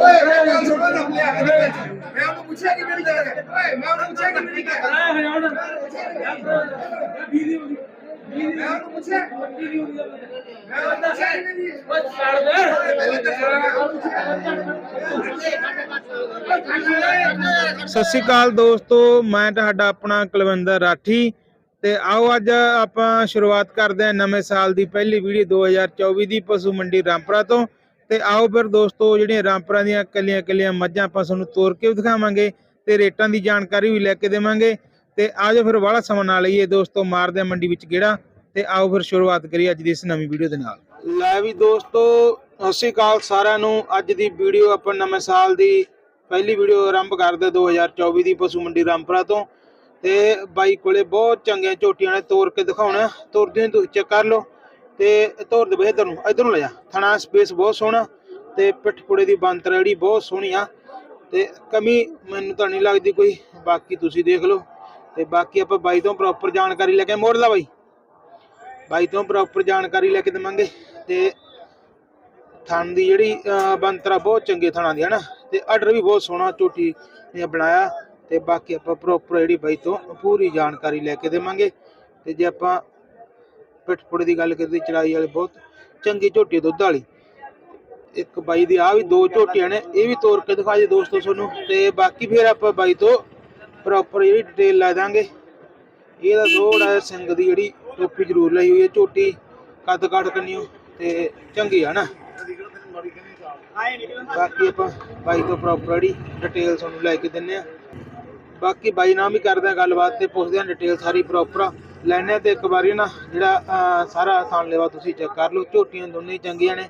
ਓਏ ਮੈਂ ਗੱਲ ਸੁਣੋ ਨਾ ਲਿਆ ਕੇ ਦੇ। ਮੈਂ ਉਹਨੂੰ ਪੁੱਛਿਆ ਕਿ ਮੇਰੀ ਜਗ੍ਹਾ ਹੈ ਓਏ ਮੈਂ ਉਹਨੂੰ ਪੁੱਛਿਆ ਕਿ ਮੇਰੀ ਜਗ੍ਹਾ ਹੈ ਮੈਂ ਸਤਿ ਸ਼੍ਰੀ ਅਕਾਲ ਦੋਸਤੋ, ਮੈਂ ਤੁਹਾਡਾ ਆਪਣਾ ਕੁਲਵਿੰਦਰ ਰਾਠੀ ਤੇ ਆਓ ਅੱਜ ਆਪਾਂ ਸ਼ੁਰੂਆਤ ਕਰਦੇ ਹਾਂ ਨਵੇਂ ਸਾਲ ਦੀ ਪਹਿਲੀ ਵੀਡੀਓ 2024 ਦੀ ਪਸ਼ੂ ਮੰਡੀ ਰਾਮਪੁਰਾ ਤੋਂ ਤੇ ਆਓ ਫਿਰ ਦੋਸਤੋ ਜਿਹੜੀਆਂ ਰਾਮਪੁਰਾ ਦੀਆਂ ਕੱਲੀਆਂ ਕੱਲੀਆਂ ਮੱਝਾਂ ਆਪਾਂ ਤੁਹਾਨੂੰ ਤੋਰ ਕੇ ਵੀ ਦਿਖਾਵਾਂਗੇ ਤੇ ਰੇਟਾਂ ਦੀ ਜਾਣਕਾਰੀ ਵੀ ਲੈ ਕੇ ਦੇਵਾਂਗੇ। ਤੇ ਆਜੋ ਫਿਰ ਵਾਲਾ ਸਮਾਂ ਨਾ ਲਈਏ ਦੋਸਤੋ ਮਾਰਦੇ ਹਾਂ ਮੰਡੀ ਵਿੱਚ ਗੇੜਾ ਤੇ ਆਓ ਫਿਰ ਸ਼ੁਰੂਆਤ ਕਰੀਏ ਅੱਜ ਦੀ ਇਸ ਨਵੀਂ ਵੀਡੀਓ ਦੇ ਨਾਲ। ਲੈ ਵੀ ਦੋਸਤੋ, ਸਤਿ ਸ਼੍ਰੀ ਅਕਾਲ ਸਾਰਿਆਂ ਨੂੰ। ਅੱਜ ਦੀ ਵੀਡੀਓ ਆਪਾਂ ਨਵੇਂ ਸਾਲ ਦੀ ਪਹਿਲੀ ਵੀਡੀਓ ਆਰੰਭ ਕਰਦੇ 2024 ਦੀ ਪਸ਼ੂ ਮੰਡੀ ਰਾਮਪੁਰਾ ਤੋਂ। ਤੇ ਬਾਈ ਕੋਲੇ ਬਹੁਤ ਚੰਗੀਆਂ ਝੋਟੀਆਂ ਨੇ ਤੋਰ ਕੇ ਦਿਖਾਉਣਾ। ਤੁਰਦੇ ਤੋਰਦੇ ਤੁਸੀਂ ਚੈੱਕ ਕਰ ਲਓ। ਤੇ ਤੋਰ ਦੇ ਬਈ ਇੱਧਰ ਨੂੰ ਇੱਧਰ ਨੂੰ ਲੈ ਜਾ। ਥਣਾ ਸਪੇਸ ਬਹੁਤ ਸੋਹਣਾ ਤੇ ਪਿੱਠ ਪੁੜੇ ਦੀ ਬੰਤਰ ਜਿਹੜੀ ਬਹੁਤ ਸੋਹਣੀ ਆ। ਤੇ ਕਮੀ ਮੈਨੂੰ ਤਾਂ ਨਹੀਂ ਲੱਗਦੀ ਕੋਈ ਬਾਕੀ ਤੁਸੀਂ ਦੇਖ ਲਓ। ਤੇ ਬਾਕੀ ਆਪਾਂ ਬਾਈ ਤੋਂ ਪ੍ਰੋਪਰ ਜਾਣਕਾਰੀ ਲੈ ਕੇ ਮੋੜ ਲਾ ਬਾਈ। ਬਾਈ ਤੋਂ ਪ੍ਰੋਪਰ ਜਾਣਕਾਰੀ ਲੈ ਕੇ ਦੇਵਾਂਗੇ ਤੇ ਥਣ ਦੀ ਜਿਹੜੀ ਅਹ, ਬੰਤਰਾ ਬਹੁਤ ਚੰਗੇ ਥਣਾ ਦੀ ਹੈ ਨਾ ਤੇ ਆਰਡਰ ਵੀ ਬਹੁਤ ਸੋਹਣਾ ਝੋਟੀ ਨੇ ਬਣਾਇਆ। ਤੇ ਬਾਕੀ ਆਪਾਂ ਪ੍ਰੋਪਰ ਜਿਹੜੀ ਬਾਈ ਤੋਂ ਪੂਰੀ ਜਾਣਕਾਰੀ ਲੈ ਕੇ ਦੇਵਾਂਗੇ। ਤੇ ਜੇ ਆਪਾਂ ਪਿੱਠਪੁੜੇ ਦੀ ਗੱਲ ਕਰੀਏ ਚੜਾਈ ਵਾਲੇ ਬਹੁਤ ਚੰਗੀ ਝੋਟੀ ਦੁੱਧ ਵਾਲੀ। ਇੱਕ ਬਾਈ ਦੀ ਆ ਵੀ ਦੋ ਝੋਟੀਆਂ ਨੇ, ਇਹ ਵੀ ਤੋੜ ਕੇ ਦਿਖਾ ਦੇ ਦੋਸਤੋ ਤੁਹਾਨੂੰ। ਤੇ ਬਾਕੀ ਫਿਰ ਆਪਾਂ ਬਾਈ ਤੋਂ ਪ੍ਰੋਪਰ ਜਿਹੜੀ ਡਿਟੇਲ ਲੈ ਦਾਂਗੇ। ਇਹਦਾ ਥੋੜਾ ਜਿਹਾ ਸਿੰਘ ਦੀ ਜਿਹੜੀ ਟੋਪੀ ਜ਼ਰੂਰ ਲਈ ਹੋਈ ਹੈ ਝੋਟੀ, ਕੱਦ ਕੱਟ ਕੰਨਿਓ ਤੇ ਚੰਗੀ ਆ ਨਾ। ਬਾਕੀ ਆਪਾਂ ਬਾਈ ਤੋਂ ਪ੍ਰੋਪਰ ਜਿਹੜੀ ਡਿਟੇਲ ਤੁਹਾਨੂੰ ਲੈ ਕੇ ਦਿੰਨੇ ਆ। ਬਾਕੀ ਬਾਈ ਨਾਲ ਵੀ ਕਰਦੇ ਆ ਗੱਲਬਾਤ ਤੇ ਪੁੱਛਦੇ ਆ ਡਿਟੇਲ ਸਾਰੀ ਪ੍ਰੋਪਰ ਲੈਣੇ ਤੇ ਇੱਕ ਵਾਰੀ ਨਾ ਜਿਹੜਾ ਅਹ, ਸਾਰਾ ਥਾਂ ਲੈਵਾ ਤੁਸੀਂ ਚੈੱਕ ਕਰ ਲਓ ਝੋਟੀਆਂ ਦੋਨੇ ਹੀ ਚੰਗੀਆਂ ਨੇ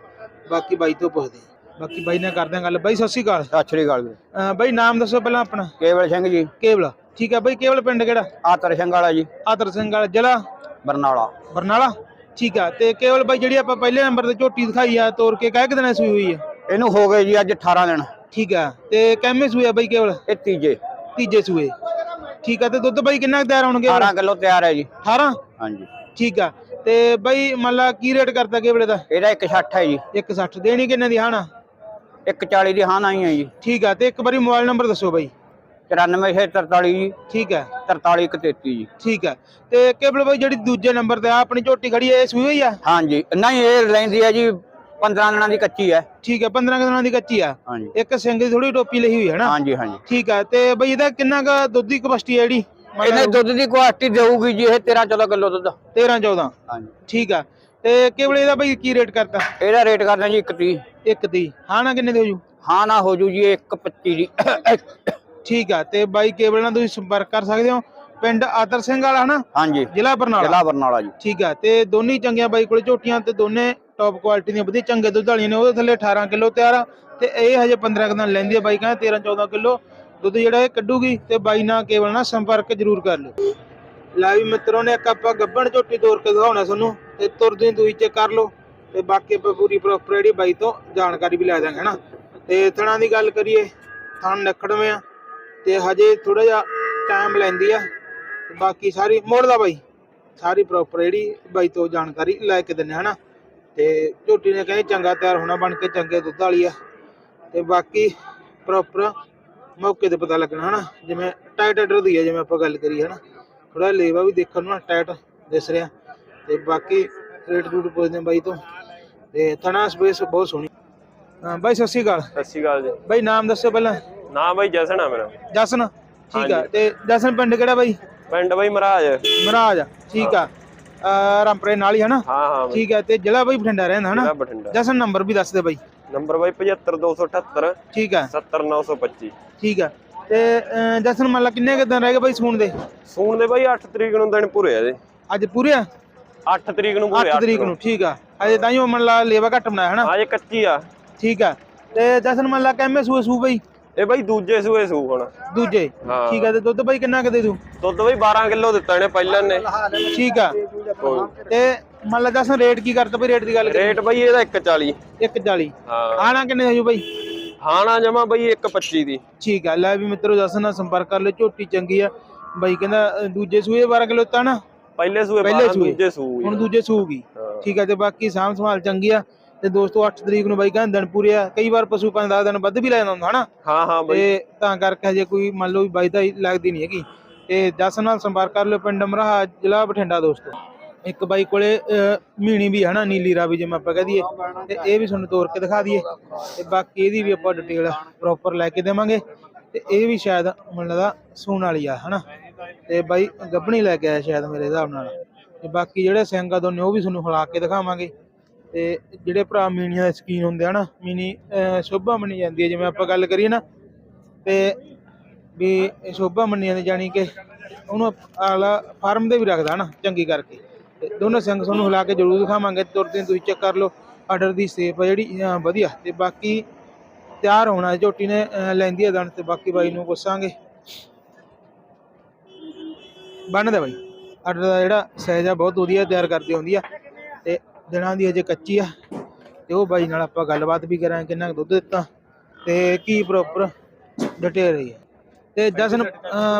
ਬਾਕੀ ਬਾਈ ਤੋਂ ਪੁੱਛਦੇ ਬਾਕੀ ਬਾਈ ਨਾਲ ਕਰਦੇ ਆ ਗੱਲ। ਬਾਈ ਸਤਿ ਸ਼੍ਰੀ ਅਕਾਲ। ਸਤਿ ਸ਼੍ਰੀ ਅਕਾਲ ਜੀ ਅਹ, ਬਾਈ ਨਾਮ ਦੱਸੋ ਪਹਿਲਾਂ ਆਪਣਾ। ਕੇਵਲ ਸਿੰਘ ਜੀ। ਕੇਵਲ। ਠੀਕ ਹੈ ਬਾਈ ਕੇਵਲ ਪਿੰਡ ਕਿਹੜਾ? ਆਤਰ ਸਿੰਘ ਵਾਲਾ ਜੀ। ਆਦਰ ਸਿੰਘ ਵਾਲਾ ਜ਼ਿਲ੍ਹਾ? ਬਰਨਾਲਾ। ਬਰਨਾਲਾ। ਠੀਕ ਆ ਤੇ ਕੇਵਲ ਬਾਈ ਜਿਹੜੀ ਆਪਾਂ ਪਹਿਲੇ ਨੰਬਰ ਤੇ ਝੋਟੀ ਦਿਖਾਈ ਆ ਤੋਰ ਕੇ ਕਹਿ ਕਿ ਦਿਨਾਂ ਸੂਈ ਹੋਈ ਆ? ਇਹਨੂੰ ਹੋ ਗਏ ਜੀ ਅੱਜ 18 ਦਿਨ। ਠੀਕ ਆ ਤੇ ਕਿੰਨੇ ਸੂਏ ਆ ਬਾਈ ਕੇਵਲ? ਇਹ ਤੀਜੇ। ਤੀਜੇ ਸੂਏ। ਠੀਕ ਆ ਤੇ ਦੁੱਧ ਬਾਈ ਕਿੰਨਾ ਕੁ ਤਿਆਰ ਹੋਣਗੇ 18 ਕਿਲੋ ਤਿਆਰ ਹੈ ਜੀ। 18 ਹਾਂਜੀ। ਠੀਕ ਆ ਤੇ ਬਾਈ ਮੰਨ ਲਾ ਕੀ ਰੇਟ ਕਰਤਾ ਕੇਵਲੇ ਦਾ? ਇਹਦਾ 160 ਹੈ ਜੀ। 160 ਦੇਣੀ ਕਿੰਨੇ ਦੀ ਹਾਣਾ? 140 ਦੀ ਹਾਂ ਨਹੀਂ ਹੈ ਜੀ। ਠੀਕ ਆ ਤੇ ਇੱਕ ਵਾਰੀ ਮੋਬਾਈਲ ਨੰਬਰ ਦੱਸੋ ਬਾਈ। 9443 ਜੀ। ਠੀਕ ਆ। 4333 ਜੀ। ਠੀਕ ਆ ਤੇ ਕੇਵਲ ਬਾਈ ਜਿਹੜੀ ਦੂਜੇ ਨੰਬਰ ਤੇ ਆ ਆਪਣੀ ਝੋਟੀ ਖੜੀ ਐ ਇਹ ਸੂਈ ਹੋਈ ਆ? ਹਾਂਜੀ। ਨਹੀਂ ਇਹ ਲੈਂਦੀ ਹੈ ਜੀ 15 ਦਿਨਾਂ ਦੀ ਕੱਚੀ ਹੈ। ਠੀਕ ਆ 15 ਕੁ ਦਿਨਾਂ ਦੀ ਕੱਚੀ ਆ। ਹਾਂਜੀ। ਇੱਕ ਸਿੰਘ ਦੀ ਥੋੜੀ ਟੋਪੀ ਲਈ ਹੋਈ ਹੈ ਨਾ? ਹਾਂਜੀ ਹਾਂਜੀ। ਠੀਕ ਆ ਤੇ ਬਈ ਇਹਦਾ ਕਿੰਨਾ ਕੁ ਦੁੱਧ ਦੀ ਕਪੈਸਿਟੀ ਹੈ ਜਿਹੜੀ? ਇਹਨੇ ਦੁੱਧ ਦੀ ਕੁਆਲਿਟੀ ਦੇਊਗੀ ਜੀ ਇਹ 13 14 ਕਿਲੋ ਦੁੱਧ। 13 14 ਹਾਂਜੀ। ਠੀਕ ਆ ਤੇ ਕੇਵਲ ਇਹਦਾ ਬਈ ਕੀ ਰੇਟ ਕਰਤਾ? ਇਹਦਾ ਰੇਟ ਕਰਦੇ ਜੀ 31 ਇੱਕ ਦੀ ਹਾਂ ਨਾ ਕਿੰਨੇ ਦੇ ਹੋ ਜੂ? ਹਾਂ ਨਾ ਹੋ ਜੂ ਜੀ 125 ਦੀ। ਠੀਕ ਆ ਤੇ ਬਾਈ ਕੇਵਲ ਨਾਲ ਤੁਸੀਂ ਸੰਪਰਕ ਕਰ ਸਕਦੇ ਹੋ? ਪਿੰਡ ਆਦਰ ਸਿੰਘ ਵਾਲਾ ਹਨਾ? ਹਾਂਜੀ। ਜ਼ਿਲ੍ਹਾ ਬਰਨਾਲਾ। ਜ਼ਿਲ੍ਹਾ ਬਰਨਾਲਾ ਜੀ। ਠੀਕ ਆ ਤੇ ਦੋਨੇ ਹੀ ਚੰਗੀਆਂ ਬਾਈ ਕੋਲੇ ਝੋਟੀਆਂ ਤੇ ਦੋਨੇ ਟੌਪ ਕੁਆਲਿਟੀ ਦੀਆਂ ਵਧੀਆ ਚੰਗੇ ਦੁੱਧ ਵਾਲੀਆਂ ਨੇ, ਉਹਦੇ ਥੱਲੇ 18 ਕਿਲੋ ਤਿਆਰ ਆ, ਤੇ ਇਹ ਹਜੇ 15 ਕੁ ਦਿਨ ਲੈਂਦੀ ਆ ਬਾਈ, ਕਹਿੰਦਾ 13 14 ਕਿਲੋ ਦੁੱਧ ਜਿਹੜਾ ਇਹ ਕੱਢੂਗੀ, ਤੇ ਬਾਈ ਨਾਲ ਕੇਵਲ ਨਾਲ ਸੰਪਰਕ ਜ਼ਰੂਰ ਕਰ ਲਿਓ। ਲੈ ਵੀ ਮਿੱਤਰੋਂ ਨੇ ਇੱਕ ਆਪਾਂ ਗੱਬਣ ਝੋਟੀ ਤੋੜ ਕੇ ਦਿਖਾਉਣਾ ਤੁਹਾਨੂੰ, ਤੇ ਤੁਰਦੇ ਦੂਈ ਚੈੱਕ ਕਰ ਲਓ, ਤੇ ਬਾਕੀ ਆਪਾਂ ਪੂਰੀ ਪ੍ਰੋਪਰ ਜਿਹੜੀ ਬਾਈ ਤੋਂ ਜਾਣਕਾਰੀ ਵੀ ਲੈ ਦਾਂਗੇ ਹਨਾ? ਤੇ ਥਣਾ ਦੀ ਗੱਲ ਕਰੀਏ, ਥਣ ਨਖੜਵੇਂ ਆ, ਤੇ ਹਜੇ ਥੋੜਾ ਜਿਹਾ ਟਾਈਮ ਲੈਂਦੀ ਆ ਬਾਕੀ ਸਾਰੀ ਮੋੜਦਾ ਬਾਈ, ਸਾਰੀ ਪ੍ਰੋਪਰ ਜਿਹੜੀ ਬਾਈ ਤੋਂ ਜਾਣਕਾਰੀ ਲੈ ਕੇ ਦਿੰਨੇ ਹਨਾ? ਤੇ ਝੋਟੀ ਨੇ ਕਹਿੰਦੇ ਚੰਗਾ ਤਿਆਰ ਹੋਣਾ ਬਣ ਕੇ ਚੰਗੇ ਦੁੱਧ ਵਾਲੀ ਆ। ਤੇ ਬਾਕੀ ਪ੍ਰੋਪਰ ਮੌਕੇ ਤੇ ਪਤਾ ਲੱਗਣਾ ਹਨਾ ਜਿਵੇਂ ਟਾਈਟ ਆਰਡਰ ਦੀ ਆ ਜਿਵੇਂ ਆਪਾਂ ਗੱਲ ਕਰੀ ਹਨਾ। ਥੋੜਾ ਲੇਵਾ ਵੀ ਦੇਖਣ ਨੂੰ ਟਾਈਟ ਦਿਸ ਰਿਹਾ। ਤੇ ਬਾਕੀ ਰੇਟ ਰੂਟ ਪੁੱਛਦੇ ਬਾਈ ਤੋਂ। ਤੇ ਥਣਾ ਸਪੇਸ ਬਹੁਤ ਸੋਹਣੀ। ਹਾਂ ਬਾਈ ਸਤਿ ਸ਼੍ਰੀ ਅਕਾਲ। ਸਤਿ ਸ਼੍ਰੀ ਅਕਾਲ ਜੀ। ਬਾਈ ਨਾਮ ਦੱਸੋ ਪਹਿਲਾਂ। ਨਾਮ ਬਾਈ ਜਸਨ ਆ ਮੇਰਾ। ਜਸਨ ਠੀਕ ਆ। ਤੇ ਜਸਨ ਪਿੰਡ ਕਿਹੜਾ ਬਾਈ? ਪਿੰਡ ਬਾਈ ਮਹਾਰਾਜ। ਮਹਾਰਾਜ ਠੀਕ ਆ। ਰਾਮਪੁਰੇ ਨਾਲ ਹੀ ਹਨਾ? ਹਾਂ ਹਾਂ ਬਾਈ। ਠੀਕ ਆ ਤੇ ਜ਼ਿਲ੍ਹਾ ਬਾਈ ਬਠਿੰਡਾ ਰਹਿੰਦਾ ਜ਼ਿਲ੍ਹਾ ਹਨਾ ਬਠਿੰਡਾ। ਜਸਨ ਨੰਬਰ ਵੀ ਦੱਸ ਦੇ ਬਾਈ। ਨੰਬਰ ਬਾਈ 75278 ਠੀਕ ਆ 70925 ਠੀਕ ਆ ਤੇ ਅਹ, ਜਸਨ ਮੰਨ ਲਾ ਕਿੰਨੇ ਕੁ ਦਿਨ ਰਹਿ ਗਏ ਬਾਈ ਸੂਣ ਦੇ? ਸੂਣ ਦੇ ਬਾਈ 8 ਤਰੀਕ ਨੂੰ ਦਿਨ ਪੂਰੇ ਆ ਜੀ ਅੱਜ ਪੂਰੇ ਆ? 8 ਤਰੀਕ ਨੂੰ ਪੂਰੇ 8 ਤਰੀਕ ਨੂੰ। ਠੀਕ ਆ। ਅਜੇ ਤਾਂ ਹੀ ਉਹ ਮੰਨ ਲਾ ਲੇਵਾ ਘੱਟ ਬਣਾਇਆ ਹਨਾ? ਹਾਂ ਇਹ ਕੱਚੀ ਆ। ਠੀਕ ਆ। ਤੇ ਜਸਨ ਮੰਨ ਲਾ ਕਿੰਨੇ ਸੂਏ ਸੂ ਬਾਈ? ਇਹ ਬਾਈ ਦੂਜੇ ਸੂਏ ਸੂ ਹੁਣ। ਦੂਜੇ? ਹਾਂ। ਠੀਕ ਆ ਤੇ ਦੁੱਧ ਬਾਈ ਕਿੰਨਾ ਕੁ ਦੇ ਦੂ? ਦੁੱਧ ਬਾਈ 12 ਕਿਲੋ ਦਿੱਤਾ ਇਹਨੇ ਪਹਿਲਾਂ ਨੇ ਠੀਕ ਆ। ਤੇ ਮੰਨ ਲਾ ਜਸਨ ਰੇਟ ਕੀ ਕਰਤਾ ਬਾਈ ਰੇਟ ਦੀ ਗੱਲ ਕਰੀ ਰੇਟ ਬਾਈ ਇਹਦਾ 140 140 ਹਾਂ। ਆਣਾ ਕਿੰਨੇ ਹੋ ਜੂ ਬਾਈ? ਹਾਣਾ ਜਮਾ ਬਾਈ 125 ਦੀ। ਠੀਕ ਆ ਲੈ ਵੀ ਮਿੱਤਰੋ ਜਸਨ ਨਾਲ ਸੰਪਰਕ ਕਰ ਲਿਓ ਝੋਟੀ ਚੰਗੀ ਆ। ਬਾਈ ਕਹਿੰਦਾ ਅ, ਦੂਜੇ ਸੂਏ 12 ਕਿਲੋ ਤਾਂ ਨਾ? ਪਹਿਲੇ ਸੂਏ ਪਹਿਲੇ 12 ਸੂਏ। ਦੂਜੇ ਸੂ ਹੁਣ ਦੂਜੇ ਸੂਗੀ ਹਾਂ। ਠੀਕ ਆ ਤੇ ਬਾਕੀ ਸਾਂਭ ਸੰਭਾਲ ਚੰਗੀ ਆ। ਤੇ ਦੋਸਤੋ 8 ਤਰੀਕ ਨੂੰ ਬਾਈ ਕਹਿੰਦੇ ਦਿਨ ਪੂਰੇ ਆ ਕਈ ਵਾਰ ਪਸ਼ੂ 5-10 ਦਿਨ ਵੱਧ ਵੀ ਲੈ ਜਾਂਦਾ ਹਨਾ? ਹਾਂ ਹਾਂ ਬਾਈ। ਤੇ ਤਾਂ ਕਰਕੇ ਹਜੇ ਕੋਈ ਮੰਨ ਲਓ ਵੀ ਬਾਈ ਦਾ ਲੱਗਦੀ ਨਹੀਂ ਹੈਗੀ। ਤੇ ਜਸ ਨਾਲ ਸੰਪਰਕ ਕਰ ਲਿਓ ਪਿੰਡ ਮਰਾਹਾ ਜ਼ਿਲ੍ਹਾ ਬਠਿੰਡਾ ਦੋਸਤੋ। ਇੱਕ ਬਾਈ ਕੋਲੇ ਮੀਣੀ ਵੀ ਹੈ ਨਾ ਨੀਲੀ ਰਾਵੀ ਜਿਵੇਂ ਆਪਾਂ ਕਹਿ ਦਈਏ। ਤੇ ਇਹ ਵੀ ਤੁਹਾਨੂੰ ਤੋਰ ਕੇ ਦਿਖਾ ਦਈਏ। ਤੇ ਬਾਕੀ ਇਹਦੀ ਵੀ ਆਪਾਂ ਡਿਟੇਲ ਪ੍ਰੋਪਰ ਲੈ ਕੇ ਦੇਵਾਂਗੇ। ਤੇ ਇਹ ਵੀ ਸ਼ਾਇਦ ਮੈਨੂੰ ਲੱਗਦਾ ਸੂਣ ਵਾਲੀ ਆ ਹਨਾ? ਤੇ ਬਾਈ ਗੱਭਣੀ ਲੈ ਕੇ ਆਇਆ ਸ਼ਾਇਦ ਮੇਰੇ ਹਿਸਾਬ ਨਾਲ। ਤੇ ਬਾਕੀ ਜਿਹੜੇ ਸਿੰਘ ਆ ਦੋਨੇ ਉਹ ਵੀ ਤੁਹਾਨੂੰ ਹਿਲਾ ਕੇ ਦਿਖਾਵਾਂਗੇ। ਤੇ ਜਿਹੜੇ ਭਰਾ ਮੀਨੀਆਂ ਦੇ ਸਕੀਨ ਹੁੰਦੇ ਆ ਨਾ ਮੀਨੀ ਸ਼ੋਭਾ ਮੰਨੀ ਜਾਂਦੀ ਹੈ, ਜਿਵੇਂ ਆਪਾਂ ਗੱਲ ਕਰੀਏ ਨਾ, ਤੇ ਵੀ ਸ਼ੋਭਾ ਮੰਨੀ ਜਾਂਦੀ ਜਾਣੀ ਕਿ ਉਹਨੂੰ ਆਲਾ ਫਾਰਮ ਦੇ ਵੀ ਰੱਖਦਾ ਨਾ, ਚੰਗੀ ਕਰਕੇ। ਤੇ ਦੋਨੋਂ ਸਿੰਘ ਤੁਹਾਨੂੰ ਹਿਲਾ ਕੇ ਜ਼ਰੂਰ ਦਿਖਾਵਾਂਗੇ, ਤੁਰਦੇ ਤੁਸੀਂ ਚੈੱਕ ਕਰ ਲਓ ਆਰਡਰ ਦੀ ਸੇਪ ਆ ਜਿਹੜੀ ਵਧੀਆ। ਤੇ ਬਾਕੀ ਤਿਆਰ ਹੋਣਾ ਝੋਟੀ ਨੇ ਲੈਂਦੀ ਹੈ ਦਣ ਤੇ, ਬਾਕੀ ਬਾਈ ਨੂੰ ਪੁੱਛਾਂਗੇ। ਬੰਨਦਾ ਬਾਈ। ਆਰਡਰ ਦਾ ਜਿਹੜਾ ਸਾਈਜ਼ ਆ, ਬਹੁਤ ਵਧੀਆ ਤਿਆਰ ਕਰਦੀ ਹੁੰਦੀ ਆ। ਦਿਨਾਂ ਦੀ ਅਜੇ ਕੱਚੀ ਆ। ਤੇ ਉਹ ਬਾਈ ਨਾਲ ਆਪਾਂ ਗੱਲਬਾਤ ਵੀ ਕਰਾਂਗੇ ਕਿੰਨਾ ਦੁੱਧ ਦਿੱਤਾ। ਤੇ ਕੀ ਪ੍ਰੋਪਰ ਡਿਟੇਲ ਰਹੀ ਹੈ ਤੇ ਜਸਨ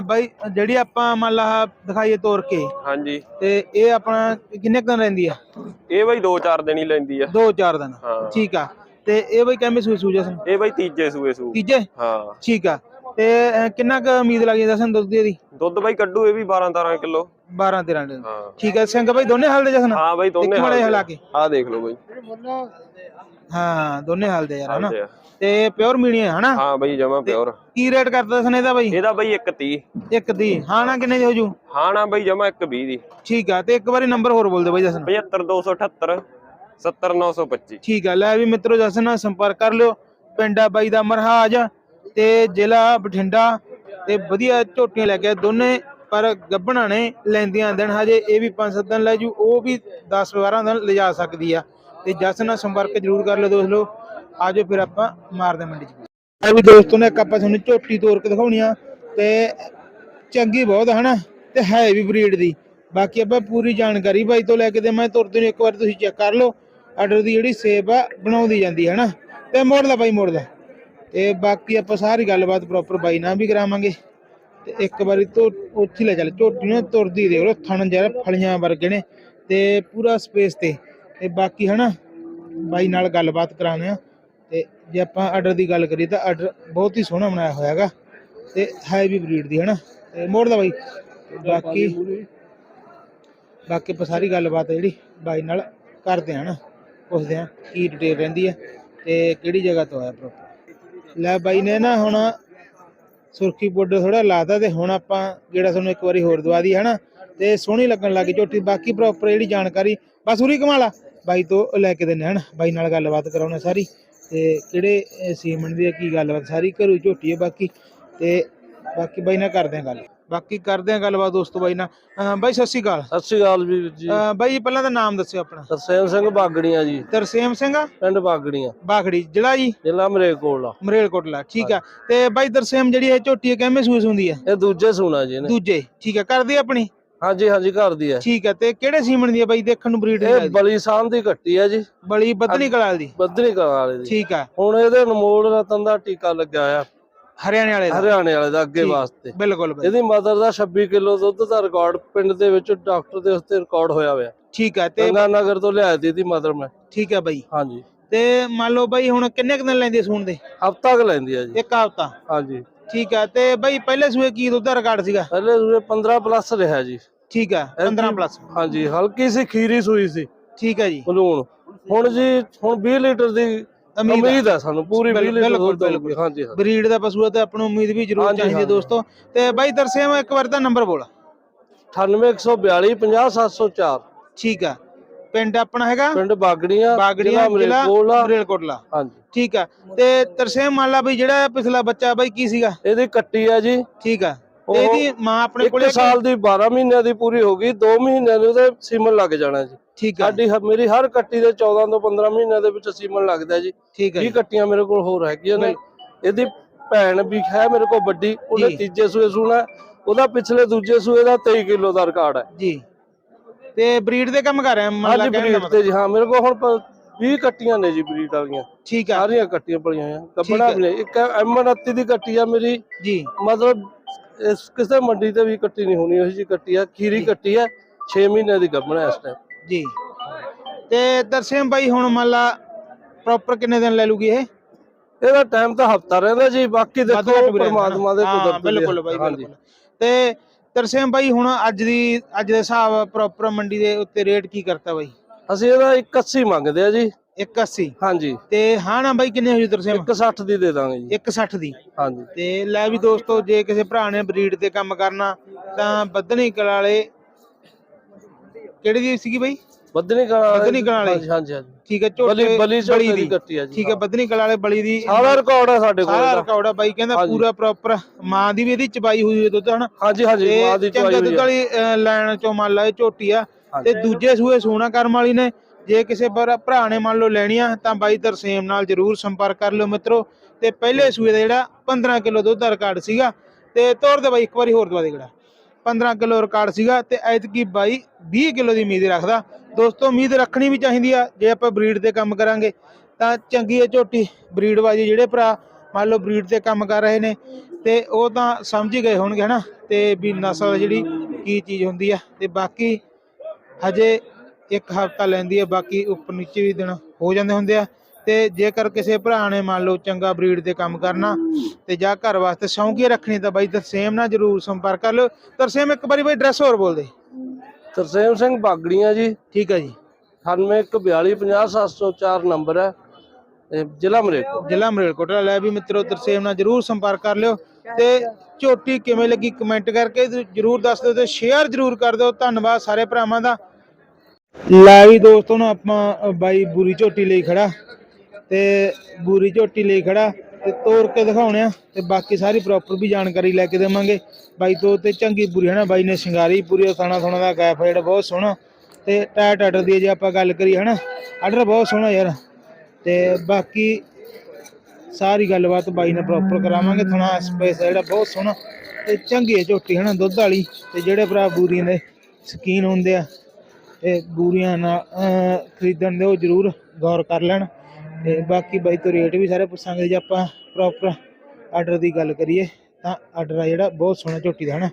ਬਾਈ ਜਿਹੜੀ ਆਪਾਂ ਮੰਨ ਲਾ ਦਿਖਾਈਏ ਤੋਰ ਕੇ। ਹਾਂਜੀ। ਤੇ ਇਹ ਆਪਣਾ ਕਿੰਨੇ ਕੁ ਦਿਨ ਰਹਿੰਦੀ ਆ? ਇਹ ਬਾਈ 2-4 ਦਿਨ ਹੀ ਲੈਂਦੀ ਆ। ਦੋ ਚਾਰ ਦਿਨ। ਹਾਂ। ਠੀਕ ਆ। ਤੇ ਇਹ ਬਾਈ ਕਿਵੇਂ ਸੂਈ ਸੂ ਜਸਨ? ਇਹ ਬਾਈ ਤੀਜੇ ਸੂਏ ਸੂ। ਤੀਜੇ? ਹਾਂ। ਠੀਕ ਆ। ਤੇ ਕਿੰਨਾ ਕੁ ਉਮੀਦ ਲੱਗੀ ਜਸਨ ਦੁੱਧ ਦੀ? ਇਹਦੀ ਦੁੱਧ ਬਾਈ ਕੱਢੂ ਇਹ ਵੀ 12-13 ਕਿਲੋ। 12 13 ਦਿਨ ਹਾਂ। ਠੀਕ ਆ ਸਿੰਘ ਬਾਈ ਦੋਨੇ ਹਾਲ ਦੇ ਜਸਨ? ਹਾਂ ਬਾਈ ਦੋਨੇ ਮਾੜਾ ਜਿਹਾ ਹਿਲਾ ਕੇ। ਆ ਦੇਖ ਲਓ ਬਾਈ। ਹਾਂ ਦੋਨੇ ਹਾਲ ਦੇ ਯਾਰ ਹਨਾ? ਹਾਲ ਦੇ। ਤੇ ਪਿਓਰ ਮੀਣੀ ਹੈ ਹਨਾ? ਹਾਂ ਬਾਈ ਜਮਾ ਪਿਓਰ। ਕੀ ਰੇਟ ਕਰਦਾ ਜਸਨ ਇਹਦਾ ਬਾਈ? ਇਹਦਾ ਬਾਈ 130 ਇੱਕ ਦੀ ਹਾਂ ਨਾ ਕਿੰਨੇ ਦੀ ਹੋ ਜੂ? ਹਾਂ ਨਾ ਬਾਈ ਜਮਾ 120 ਦੀ। ਠੀਕ ਆ ਤੇ ਇੱਕ ਵਾਰੀ ਨੰਬਰ ਹੋਰ ਬੋਲ ਦੇ ਬਾਈ ਜਸਨ। 75278 70925 ਠੀਕ ਆ ਲੈ ਵੀ ਮਿੱਤਰੋ ਜਸਨ ਨਾਲ ਸੰਪਰਕ ਕਰ ਲਿਓ। ਪਿੰਡਾ ਬਾਈ ਦਾ ਮਰਹਾਜ। ਤੇ ਜ਼ਿਲ੍ਹਾ ਬਠਿੰਡਾ ਤੇ ਵਧੀਆ ਝੋਟੀਆਂ ਲੈ ਕੇ ਦੋਨੇ, ਪਰ ਗੱਭਣਾ ਨੇ ਲੈਂਦੀਆਂ ਦਿਨ ਹਜੇ ਇਹ ਵੀ 5-7 ਦਿਨ ਲੈ ਜੂ, ਉਹ ਵੀ 10-12 ਦਿਨ ਲਿਜਾ ਸਕਦੀ ਆ। ਤੇ ਜਸ ਨਾਲ ਸੰਪਰਕ ਜ਼ਰੂਰ ਕਰ ਲਿਓ ਦੋਸਤੋ ਆਜੋ ਫਿਰ ਆਪਾਂ ਮਾਰਦੇ ਮੰਡੀ ਚ। ਇਹ ਵੀ ਦੋਸਤੋ ਨੇ, ਇੱਕ ਆਪਾਂ ਤੁਹਾਨੂੰ ਝੋਟੀ ਤੋੜ ਕੇ ਦਿਖਾਉਣੀ ਆ। ਤੇ ਚੰਗੀ ਬਹੁਤ ਆ, ਹਨਾ? ਤੇ ਹੈ ਵੀ ਬਰੀਡ ਦੀ। ਬਾਕੀ ਆਪਾਂ ਪੂਰੀ ਜਾਣਕਾਰੀ ਬਾਈ ਤੋਂ ਲੈ ਕੇ ਤੇ ਮੈਂ ਤੁਰਦੇ ਨੂੰ ਇੱਕ ਵਾਰ ਤੁਸੀਂ ਚੈੱਕ ਕਰ ਲਓ। ਆਰਡਰ ਦੀ ਜਿਹੜੀ ਸੇਪ ਆ, ਬਣਾਉਂਦੀ ਜਾਂਦੀ ਹੈ ਨਾ ਤੇ ਮੋੜ ਦਾ ਬਾਈ ਮੋੜ ਤੇ ਬਾਕੀ ਆਪਾਂ ਸਾਰੀ ਗੱਲਬਾਤ ਪ੍ਰੋਪਰ ਬਾਈ ਨਾਲ ਵੀ ਕਰਾਵਾਂਗੇ। ਤੇ ਇੱਕ ਵਾਰੀ ਤੋਂ ਉੱਥੇ ਲੈ ਚੱਲ, ਝੋਟੀ ਨੂੰ ਤੁਰਦੀ ਦੇਖ ਲਓ, ਥਣ ਜਿਹੜਾ ਫਲੀਆਂ ਵਰਗੇ ਨੇ ਤੇ ਪੂਰਾ ਸਪੇਸ ਤੇ। ਤੇ ਬਾਕੀ ਹਨਾ, ਬਾਈ ਨਾਲ ਗੱਲਬਾਤ ਕਰਾਉਂਦੇ ਆ। ਤੇ ਜੇ ਆਪਾਂ ਆਰਡਰ ਦੀ ਗੱਲ ਕਰੀਏ ਤਾਂ ਆਰਡਰ ਬਹੁਤ ਹੀ ਸੋਹਣਾ ਬਣਾਇਆ ਹੋਇਆ ਹੈਗਾ। ਤੇ ਹੈ ਵੀ ਬਰੀਡ ਦੀ ਹਨਾ, ਤੇ ਮੋੜ ਦਾ ਬਾਈ। ਬਾਕੀ ਬਾਕੀ ਆਪਾਂ ਸਾਰੀ ਗੱਲਬਾਤ ਜਿਹੜੀ ਬਾਈ ਨਾਲ ਕਰਦੇ ਹਾਂ ਨਾ ਪੁੱਛਦੇ ਹਾਂ ਕੀ ਡਿਟੇਲ ਰਹਿੰਦੀ ਹੈ ਤੇ ਕਿਹੜੀ ਜਗ੍ਹਾ ਤੋਂ ਆਇਆ ਪ੍ਰੋਪਰ ਲੈ ਬਾਈ ਨੇ ਨਾ ਹੁਣ ਸੁਰਖੀ ਪਾਊਡਰ ਥੋੜਾ ਲਾਤਾ ਤੇ ਹੁਣ ਆਪਾਂ ਜਿਹੜਾ ਤੁਹਾਨੂੰ ਇੱਕ ਵਾਰੀ ਹੋਰ ਦਵਾ ਦੀ ਹੈ ਨਾ ਤੇ ਸੋਹਣੀ ਲੱਗਣ ਲੱਗੀ ਝੋਟੀ ਬਾਕੀ ਪ੍ਰੋਪਰ ਜਿਹੜੀ ਜਾਣਕਾਰੀ ਬਸ ਉਰੀ ਕਮਾਲਾ ਬਾਈ ਤੋਂ ਲੈ ਕੇ ਦਿੰਦੇ ਹਨ? ਬਾਈ ਨਾਲ ਗੱਲਬਾਤ ਕਰਾਉਣਾ ਸਾਰੀ। ਤੇ ਕਿਹੜੇ ਅਹ, ਸੀਮਨ ਦੀ ਹੈ, ਕੀ ਗੱਲਬਾਤ? ਸਾਰੀ ਘਰੋਂ ਝੋਟੀ ਹੈ ਬਾਕੀ। ਤੇ ਬਾਕੀ ਬਾਈ ਨਾਲ ਕਰਦੇ ਹਾਂ ਗੱਲ। ਬਾਕੀ ਕਰਦੇ ਹਾਂ ਗੱਲਬਾਤ ਦੋਸਤੋ ਬਾਈ ਨਾਲ। ਅਹ, ਬਾਈ ਸਤਿ ਸ਼੍ਰੀ ਅਕਾਲ। ਸਤਿ ਸ਼੍ਰੀ ਅਕਾਲ ਵੀਰ ਜੀ। ਅਹ, ਬਾਈ ਪਹਿਲਾਂ ਤਾਂ ਨਾਮ ਦੱਸਿਓ ਆਪਣਾ। ਤਰਸੇਮ ਸਿੰਘ ਬਾਗੜੀਆਂ ਜੀ। ਤਰਸੇਮ ਸਿੰਘ ਪਿੰਡ ਬਾਗੜੀਆਂ। ਬਾਖੜੀ ਜ਼ਿਲ੍ਹਾ ਜੀ? ਜ਼ਿਲ੍ਹਾ ਮਰੇਕੋਟਲਾ ਮਰੇਲਕੋਟਲਾ ਠੀਕ ਆ। ਤੇ ਬਾਈ ਤਰਸੇਮ ਜਿਹੜੀ ਇਹ ਝੋਟੀ ਹੈ ਕਿਵੇਂ ਸੂਸ ਹੁੰਦੀ ਹੈ ਇਹ ਦੂਜੇ ਸੂਣਾ ਜੀ ਨੇ ਦੂਜੇ ਠੀਕ ਹੈ ਕਰਦੀ ਆਪਣੀ? ਹਾਂਜੀ ਹਾਂਜੀ ਘਰ ਦੀ ਹੈ ਠੀਕ ਹੈ ਤੇ ਕਿਹੜੇ ਸੀਮਨ ਦੀ ਹੈ ਬਾਈ ਦੇਖਣ ਨੂੰ ਬਰੀਡ ਇਹ ਬਲੀ ਸਾਹ ਦੀ ਕੱਟੀ ਹੈ ਜੀ। ਬੜੀ ਬਦਨੀ ਕਲਾਲ ਦੀ। ਬੱਦਰੀ ਕਲਾਂ ਵਾਲੇ ਦੀ। ਠੀਕ ਆ। ਹੁਣ ਇਹਦੇ ਅਨਮੋਲ ਰਤਨ ਦਾ ਟੀਕਾ ਲੱਗਿਆ ਆ ਹਰਿਆਣੇ ਵਾਲੇ ਦਾ। ਹਰਿਆਣੇ ਵਾਲੇ ਦਾ ਅੱਗੇ ਠੀਕ। ਵਾਸਤੇ। ਬਿਲਕੁਲ ਬਾਈ ਇਹਦੀ ਮਦਰ ਦਾ 26 ਕਿਲੋ ਦੁੱਧ ਦਾ ਰਿਕਾਰਡ ਪਿੰਡ ਦੇ ਵਿੱਚ ਡਾਕਟਰ ਦੇ ਉੱਤੇ ਰਿਕਾਰਡ ਹੋਇਆ ਹੋਇਆ। ਠੀਕ ਆ ਤੇ ਗੰਗਾ ਨਗਰ ਤੋਂ ਲਿਆਈ ਦੀ ਇਹਦੀ ਮਦਰ ਮੈਂ। ਠੀਕ ਆ ਬਾਈ। ਹਾਂਜੀ। ਤੇ ਮੰਨ ਲਓ ਬਾਈ ਹੁਣ ਕਿੰਨੇ ਕੁ ਦਿਨ ਲੈਂਦੀ ਆ ਸੂਣ ਦੇ? ਹਫਤਾ ਕ ਲੈਂਦੀ ਹੈ ਜੀ। ਇੱਕ ਹਫ਼ਤਾ। ਹਾਂਜੀ। ਠੀਕ ਆ ਤੇ ਬਾਈ ਪਹਿਲੇ ਸੂਏ ਕੀ ਦੁੱਧ ਦਾ ਰਿਕਾਰਡ ਸੀਗਾ? ਪਹਿਲੇ ਸੂਏ 15 ਪਲੱਸ ਰਿਹਾ ਜੀ। ਠੀਕ ਆ 15 ਪਲੱਸ। ਹਾਂਜੀ ਹਲਕੀ ਸੀ ਖੀਰੀ ਸੂਈ ਸੀ। ਠੀਕ ਆ ਜੀ। ਬਲੂਨ ਹੁਣ ਜੀ ਹੁਣ 20 ਲੀਟਰ ਦੀ ਉਮੀਦ ਆ। ਹੈ ਸਾਨੂੰ ਪੂਰੀ 20 ਲੀਟਰ ਬਿਲਕੁਲ, ਬਿਲਕੁਲ। ਹਾਂਜੀ ਹਾਂ ਬਰੀਡ ਦਾ ਪਸ਼ੂ ਆ ਤੇ ਆਪਾਂ ਨੂੰ ਉਮੀਦ ਵੀ ਜ਼ਰੂਰ ਚਾਹੀਦੀ ਹੈ। ਦੋਸਤੋ। ਤੇ ਬਾਈ ਤਰਸੇਮ ਇੱਕ ਵਾਰ ਦਾ ਨੰਬਰ ਬੋਲ। 98142 50704 ਠੀਕ ਆ। ਪਿੰਡ ਆਪਣਾ ਹੈਗਾ? ਪਿੰਡ ਬਾਗੜੀਆਂ ਬਾਗੜੀਆਂ ਜ਼ਿਲ੍ਹਾ ਮਰੇਲਕੋਟਲਾ ਹਾਂਜੀ। ਠੀਕ ਆ। ਤੇ ਤਰਸੇਮ ਮੰਨ ਲਾ ਬਈ ਜਿਹੜਾ ਪਿਛਲਾ ਬੱਚਾ ਬਾਈ ਕੀ ਸੀਗਾ? ਇਹਦੀ ਕੱਟੀ ਹੈ ਜੀ। ਠੀਕ ਆ। ਇਹਦੀ ਮਾਂ ਆਪਣੇ ਕੋਲੇ ਸਾਲ ਦੀ 12 ਮਹੀਨਿਆਂ ਦੀ ਪੂਰੀ ਹੋ ਗਈ। 2 ਮਹੀਨਿਆਂ ਦੇ ਉਹਦੇ ਸੀਮਨ ਲੱਗ ਜਾਣਾ ਜੀ। ਠੀਕ ਆ ਸਾਡੀ ਹ- ਮੇਰੀ ਹਰ ਕੱਟੀ ਦੇ 14 ਤੋਂ 15 ਮਹੀਨਿਆਂ ਦੇ ਵਿੱਚ ਸੀਮਨ ਲੱਗਦਾ ਜੀ। ਠੀਕ 20 ਜੀ। ਕੱਟੀਆਂ ਮੇਰੇ ਕੋਲ ਹੋਰ ਹੈਗੀਆਂ ਨੇ। ਇਹਦੀ ਭੈਣ ਵੀ ਹੈ ਮੇਰੇ ਕੋਲ ਵੱਡੀ ਉਹਦੇ ਜੀ। ਤੀਜੇ ਸੂਏ ਸੂਣਾ ਉਹਦਾ ਪਿਛਲੇ ਦੂਜੇ ਸੂਏ ਦਾ 23 ਕਿਲੋ ਦਾ ਰਿਕਾਰਡ ਹੈ। ਜੀ। ਤੇ ਬਰੀਡ ਦੇ ਕੰਮ ਕਰ ਰਿਹਾ ਮੰਨ ਲਾ ਅੱਜ ਕਹਿਣ ਦਾ ਬਰੀਡ ਮਤਲਬ। ਤੇ ਜੀ ਹਾਂ ਮੇਰੇ ਕੋਲ ਹੁਣ ਪ- 20 ਕੱਟੀਆਂ ਨੇ ਜੀ ਬਰੀਡ ਵਾਲੀਆਂ। ਠੀਕ ਆ। ਸਾਰੀਆਂ ਕੱਟੀਆਂ ਪਲੀਆਂ ਆ। ਕੱਪੜਾ ਹੈ। ਵੀ ਇੱਕ ਐਮਐਨਅੱਤੀ ਦੀ ਕੱਟੀ ਆ ਮੇਰੀ। ਜੀ। ਮਤਲਬ ਇਸ ਕਿਸੇ ਮੰਡੀ ਤੇ ਵੀ ਕੱਟੀ ਨਹੀਂ ਹੋਣੀ ਉਹੀ ਜੀ ਕੱਟੀ ਆ। ਖੀਰੀ ਕੱਟੀ ਆ। 6 ਮਹੀਨੇ ਦੀ ਗੱਭਣ ਹੈ ਇਸ ਟਾਈਮ ਜੀ। ਤੇ ਤਰਸੇਮ ਬਾਈ ਹੁਣ ਮੰਨ ਲਾ ਪ੍ਰੋਪਰ ਕਿੰਨੇ ਦਿਨ ਲੈ ਲੂਗੀ ਇਹ? ਇਹਦਾ ਟਾਈਮ ਤਾਂ ਹਫਤਾ ਰਹਿੰਦਾ ਜੀ ਬਾਕੀ ਵੱਧ ਦੇਖੋ ਘੱਟ ਵੀ ਰਹਿੰਦਾ ਪਰਮਾਤਮਾ ਦੇ ਹਾਂ, ਕੁਦਰਤ ਦੇ ਬਿਲਕੁਲ ਬਾਈ ਹਾਂਜੀ। ਬਿਲਕੁਲ। ਤੇ ਤਰਸੇਮ ਬਾਈ ਹੁਣ ਅੱਜ ਦੀ ਅੱਜ ਦੇ ਹਿਸਾਬ ਪ੍ਰੋਪਰ ਮੰਡੀ ਦੇ ਉੱਤੇ ਰੇਟ ਕੀ ਕਰਤਾ ਬਾਈ? ਅਸੀਂ ਇਹਦਾ 81 ਮੰਗਦੇ ਆ ਜੀ। 180 ਹਾਂਜੀ। ਤੇ ਹਾਂ ਨਾ ਬਾਈ ਕਿੰਨੇ ਹੋ ਜੂ ਤਰਸੇਮ? 160 ਦੀ ਦੇ ਦਾਂਗੇ ਜੀ। 160 ਦੀ। ਹਾਂਜੀ। ਤੇ ਲੈ ਵੀ ਦੋਸਤੋ ਜੇ ਕਿਸੇ ਭਰਾ ਨੇ ਬਰੀਡ ਤੇ ਕੰਮ ਕਰਨਾ ਤਾਂ ਬੱਧਨੀ ਕਲ ਵਾਲੇ ਕਿਹੜੀ ਦੀ ਸੀਗੀ ਬਾਈ? ਬੱਦਨੀ ਕਲਾ ਬੱਧਨੀ ਕਲਾਂ ਵਾਲੇ? ਹਾਂਜੀ ਹਾਂਜੀ। ਠੀਕ ਹੈ ਝੋਟੇ ਬਲੀ ਬਲੀ ਦੀ। ਕੱਟੀ ਆ ਜੀ ਠੀਕ ਹੈ ਬੱਧਨੀ ਕਲ ਵਾਲੇ ਬਲੀ ਦੀ। ਸਾਰਾ ਰਿਕਾਰਡ ਹੈ ਸਾਡੇ ਕੋਲ ਸਾਰਾ। ਰਿਕਾਰਡ ਆ ਬਾਈ ਕਹਿੰਦਾ। ਪੂਰਾ ਪ੍ਰੋਪਰ ਮਾਂ ਦੀ ਵੀ ਇਹਦੀ ਚਬਾਈ ਹੋਈ ਹੋਈ ਦੁੱਧ ਹਨਾ? ਹਾਂਜੀ ਹਾਂਜੀ ਮਾਂ ਦੀ ਚੰਗੇ ਹੋਈ ਦੁੱਧ ਆ। ਵਾਲੀ ਲੈਣ ਚੋਂ ਮੰਨ ਲਾ ਇਹ ਝੋਟੀ ਆ। ਤੇ ਦੂਜੇ ਸੂਏ ਸੋਨਾ ਕਰਮ ਵਾਲੀ ਨੇ ਜੇ ਕਿਸੇ ਭਰਾ ਭਰਾ ਨੇ ਮੰਨ ਲਓ ਲੈਣੀ ਆ ਤਾਂ ਬਾਈ ਤਰਸੇਮ ਨਾਲ ਜਰੂਰ ਸੰਪਰਕ ਕਰ ਲਿਓ ਮਿੱਤਰੋ। ਤੇ ਪਹਿਲੇ ਸੂਏ ਦਾ ਜਿਹੜਾ 15 ਕਿਲੋ ਦੁੱਧ ਦਾ ਰਿਕਾਰਡ ਸੀਗਾ। ਤੇ ਤੋਰ ਦੇ ਬਾਈ ਇੱਕ ਵਾਰੀ ਹੋਰ ਦਵਾ ਦੇ ਕਿਹੜਾ। 15 ਕਿਲੋ ਰਿਕਾਰਡ ਸੀਗਾ ਤੇ ਐਤਕੀ ਬਾਈ 20 ਕਿਲੋ ਦੀ ਉਮੀਦ ਰੱਖਦਾ। ਦੋਸਤੋ, ਉਮੀਦ ਰੱਖਣੀ ਵੀ ਚਾਹੀਦੀ ਆ, ਜੇ ਆਪਾਂ ਬਰੀਡ ਤੇ ਕੰਮ ਕਰਾਂਗੇ, ਤਾਂ ਚੰਗੀ ਹੈ ਝੋਟੀ ਬਰੀਡ ਬਾਜੀ ਜਿਹੜੇ ਭਰਾ, ਮੰਨ ਲਓ ਬਰੀਡ ਤੇ ਕੰਮ ਕਰ ਰਹੇ ਨੇ, ਤੇ ਉਹ ਤਾਂ ਸਮਝ ਹੀ ਗਏ ਹੋਣਗੇ, ਹਨਾ? ਤੇ ਵੀ ਨਸਲ ਜਿਹੜੀ ਕੀ ਚੀਜ਼ ਹੁੰਦੀ ਆ, ਤੇ ਬਾਕੀ ਹਜੇ ਇੱਕ ਹਫਤਾ ਲੈਂਦੀ ਹੈ ਬਾਕੀ ਉੱਪਰ ਨੀਚੇ ਵੀ ਦਿਨ ਹੋ ਜਾਂਦੇ ਹੁੰਦੇ ਆ। ਤੇ ਜੇਕਰ ਕਿਸੇ ਭਰਾ ਨੇ ਮੰਨ ਲਓ ਚੰਗਾ ਬਰੀਡ ਤੇ ਕੰਮ ਕਰਨਾ ਤੇ ਜਾਂ ਘਰ ਵਾਸਤੇ ਸ਼ੌਂਕੀ ਰੱਖਣੀ ਤਾਂ ਬਾਈ ਤਰਸੇਮ ਨਾਲ ਜਰੂਰ ਸੰਪਰਕ ਕਰ ਲਿਓ। ਤਰਸੇਮ ਇੱਕ ਵਾਰੀ ਬਾਈ ਐਡਰੈਸ ਹੋਰ ਬੋਲ ਦੇ। ਤਰਸੇਮ ਸਿੰਘ ਬਾਗੜੀਆਂ ਜੀ। ਠੀਕ ਹੈ ਜੀ। 9142500704 ਨੰਬਰ ਹੈ। ਜ਼ਿਲ੍ਹਾ ਮਰੇਕੋ। ਜ਼ਿਲ੍ਹਾ ਮਰੇਲਕੋਟਲਾ ਲੈ ਵੀ ਮਿੱਤਰੋ ਤਰਸੇਮ ਨਾਲ ਜਰੂਰ ਸੰਪਰਕ ਕਰ ਲਿਓ। ਤੇ ਝੋਟੀ ਕਿਵੇਂ ਲੱਗੀ ਕਮੈਂਟ ਕਰਕੇ ਜਰੂਰ ਦੱਸ ਦਿਓ ਤੇ ਸ਼ੇਅਰ ਜਰੂਰ ਕਰ ਦਿਓ। ਧੰਨਵਾਦ ਸਾਰੇ ਭਰਾਵਾਂ ਦਾ। ਲੈ ਵੀ ਦੋਸਤੋ ਨੂੰ ਆਪਾਂ ਬਾਈ ਬੂਰੀ ਝੋਟੀ ਲਈ ਖੜਾ। ਤੇ ਬੂਰੀ ਝੋਟੀ ਲਈ ਖੜਾ ਤੇ ਤੋਰ ਕੇ ਦਿਖਾਉਣੇ ਆ ਤੇ ਬਾਕੀ ਸਾਰੀ ਪ੍ਰੋਪਰ ਵੀ ਜਾਣਕਾਰੀ ਲੈ ਕੇ ਦੇਵਾਂਗੇ। ਬਾਈ ਤੋਂ ਤੇ ਚੰਗੀ ਬੂਰੀ ਹੈ ਨਾ? ਬਾਈ ਨੇ ਸ਼ਿੰਗਾਰੀ ਪੂਰੀ ਥਾਣਾ ਥਾਣਾ ਦਾ ਗੈਪ ਜਿਹੜਾ, ਬਹੁਤ ਸੋਹਣਾ। ਤੇ ਟਾਇਟ ਆਰਡਰ ਦੀ ਜੇ ਆਪਾਂ ਗੱਲ ਕਰੀਏ ਹਨਾ ਆਰਡਰ ਬਹੁਤ ਸੋਹਣਾ ਯਾਰ। ਤੇ ਬਾਕੀ ਸਾਰੀ ਗੱਲਬਾਤ ਬਾਈ ਨਾਲ ਪ੍ਰੋਪਰ ਕਰਾਵਾਂਗੇ। ਥਣਾ ਸਪੇਸ ਜਿਹੜਾ, ਬਹੁਤ ਸੋਹਣਾ। ਤੇ ਚੰਗੀ ਹੈ ਝੋਟੀ ਹਨਾ ਦੁੱਧ ਵਾਲੀ। ਤੇ ਜਿਹੜੇ ਭਰਾ ਬੂਰੀਆਂ ਦੇ ਸ਼ਕੀਨ ਹੁੰਦੇ ਆ, ਤੇ ਬੂਰੀਆਂ ਨਾਲ ਖਰੀਦਣ ਦੇ ਉਹ ਜ਼ਰੂਰ ਗੌਰ ਕਰ ਲੈਣ। ਤੇ ਬਾਕੀ ਬਾਈ ਤੋਂ ਰੇਟ ਵੀ ਸਾਰੇ ਪੁੱਛਾਂਗੇ ਜੇ ਆਪਾਂ ਪ੍ਰੋਪਰ ਆਰਡਰ ਦੀ ਗੱਲ ਕਰੀਏ, ਤਾਂ ਆਰਡਰ ਆ ਜਿਹੜਾ ਬਹੁਤ ਸੋਹਣਾ ਝੋਟੀ ਦਾ, ਹਨਾ?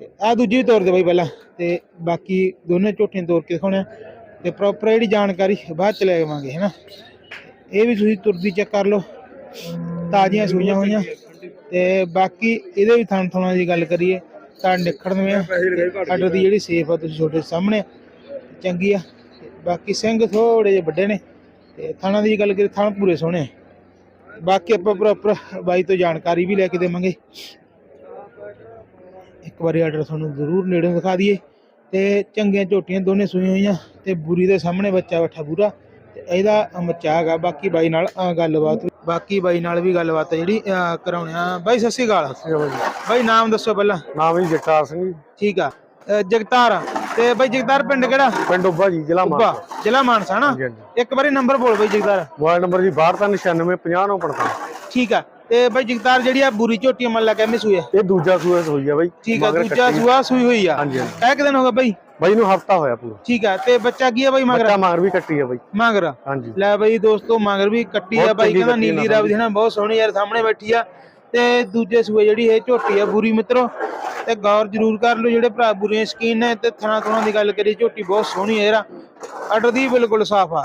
ਤੇ ਆ ਦੂਜੀ ਵੀ ਤੋਰ ਦੇ ਬਾਈ ਪਹਿਲਾਂ, ਤੇ ਬਾਕੀ ਦੋਨੇ ਝੋਟੀਆਂ ਤੋਰ ਕੇ ਦਿਖਾਉਣੇ ਆ, ਤੇ ਪ੍ਰੋਪਰ ਜਿਹੜੀ ਜਾਣਕਾਰੀ ਬਾਅਦ ਚ ਲੈ ਆਵਾਂਗੇ, ਹਨਾ? ਇਹ ਵੀ ਤੁਸੀਂ ਤੁਰਦੀ ਚੈੱਕ ਕਰ ਲਓ, ਤਾਜ਼ੀਆਂ ਸੂਈਆਂ ਹੋਈਆਂ, ਤੇ ਬਾਕੀ ਇਹਦੇ ਵੀ ਥਣ ਥੁਣਾ ਦੀ ਗੱਲ ਕਰੀਏ, ਤਾਂ ਨਿਖੜਨਵੇਂ ਆ ਆਰਡਰ ਦੀ ਜਿਹੜੀ ਸੇਫ ਆ ਤੁਸੀਂ ਛੋਟੇ ਸਾਹਮਣੇ ਚੰਗੀ ਆ ਬਾਕੀ ਸਿੰਘ ਥੋੜੇ ਜਿਹੇ ਵੱਡੇ ਨੇ ਤੇ ਥਾਣਾ ਦੀ ਗੱਲ ਕਰੀਏ ਥਣ ਪੂਰੇ ਸੋਹਣੇ। ਬਾਕੀ ਆਪਾਂ ਪ੍ਰੋਪਰ ਬਾਈ ਤੋਂ ਜਾਣਕਾਰੀ ਵੀ ਲੈ ਕੇ ਦੇਵਾਂਗੇ। ਇੱਕ ਵਾਰੀ ਆਰਡਰ ਤੁਹਾਨੂੰ ਜ਼ਰੂਰ ਨੇੜੇ ਦਿਖਾ ਦਈਏ। ਤੇ ਚੰਗੀਆਂ ਝੋਟੀਆਂ ਦੋਨੇ ਸੂਈਆਂ ਹੋਈਆਂ ਤੇ ਬੂਰੀ ਦੇ ਸਾਹਮਣੇ ਬੱਚਾ ਬੈਠਾ ਪੂਰਾ ਤੇ ਇਹਦਾ ਬੱਚਾ ਹੈਗਾ ਬਾਕੀ ਬਾਈ ਨਾਲ ਗੱਲਬਾਤ ਬਾਕੀ ਬਾਈ ਨਾਲ ਵੀ ਗੱਲਬਾਤ ਜਿਹੜੀ ਕਰਾਉਣੇ ਆ। ਬਾਈ ਸ਼੍ਰੀ ਅਕਾਲ। ਬਾਈ। ਨਾਮ ਦੱਸੋ ਪਹਿਲਾਂ। ਨਾਮ ਜੀ ਜਗਤਾਰ ਸਿੰਘ ਠੀਕ ਆ। ਜਗਤਾਰ ਤੇ ਬਾਈ ਜਗਤਾਰ ਪਿੰਡ ਕਿਹੜਾ? ਪਿੰਡ ਉੱਭਾ ਜੀ ਜ਼ਿਲ੍ਹਾ ਉੱਭਾ ਮਾਨਸਾ। ਜ਼ਿਲ੍ਹਾ ਮਾਨਸਾ ਨਾ? ਹਾਂਜੀ ਹਾਂਜੀ। ਇੱਕ ਵਾਰੀ ਨੰਬਰ ਬੋਲ ਬਾਈ ਜਗਤਾਰ। ਮੋਬਾਈਲ ਨੰਬਰ ਜੀ 629650 ਠੀਕ ਆ। ਤੇ ਬਾਈ ਜਗਤਾਰ ਜਿਹੜੀ ਆ ਬੂਰੀ ਝੋਟੀ ਮੰਨ ਲਾ ਕਹਿੰਦੇ ਸੂਏ। ਇਹ ਦੂਜਾ ਸੂਆ ਹੋਈ ਆ ਬਾਈ। ਠੀਕ ਆ ਮਗਰ ਦੂਜਾ ਕੱਟੀ। ਸੂਆ ਸੂਈ ਹੋਈ ਆ। ਹਾਂਜੀ ਹਾਂਜੀ। ਕਹਿ ਕਿ ਦਿਨ ਹੋ ਗਿਆ ਬਾਈ? ਬਾਈ ਨੂੰ ਹਫਤਾ ਹੋਇਆ ਪੂਰਾ। ਠੀਕ ਆ ਤੇ ਬੱਚਾ ਕੀ ਆ ਬਾਈ ਮਗਰ? ਬੱਚਾ ਮਗਰ ਵੀ ਕੱਟੀ ਆ ਬਾਈ। ਮਗਰ। ਹਾਂਜੀ। ਲੈ ਬਾਈ ਦੋਸਤੋ ਮਗਰ ਵੀ ਕੱਟੀ ਆ ਬਹੁਤ ਬਾਈ ਚੰਗੀ ਕਹਿੰਦਾ ਕੱਟੀ ਨੀਲੀ ਨਾ ਰਾਵੀ ਦੀ ਨਾ ਬਹੁਤ ਸੋਹਣੀ ਯਾਰ ਸਾਹਮਣੇ ਬੈਠੀ ਆ। ਤੇ ਦੂਜੇ ਸੂਏ ਜਿਹੜੀ ਇਹ ਝੋਟੀ ਆ ਬੂਰੀ ਮਿੱਤਰੋ ਤੇ ਗੌਰ ਜ਼ਰੂਰ ਕਰ ਲਓ ਜਿਹੜੇ ਭਰਾ ਬੁਰੀਆਂ ਸਕੀਨ ਨੇ ਤੇ ਥਣਾ ਥਣਾ ਦੀ ਗੱਲ ਕਰੀਏ ਝੋਟੀ ਬਹੁਤ ਸੋਹਣੀ ਹੈ ਯਾਰ। ਆਰਡਰ ਦੀ ਬਿਲਕੁਲ ਸਾਫ਼ ਆ।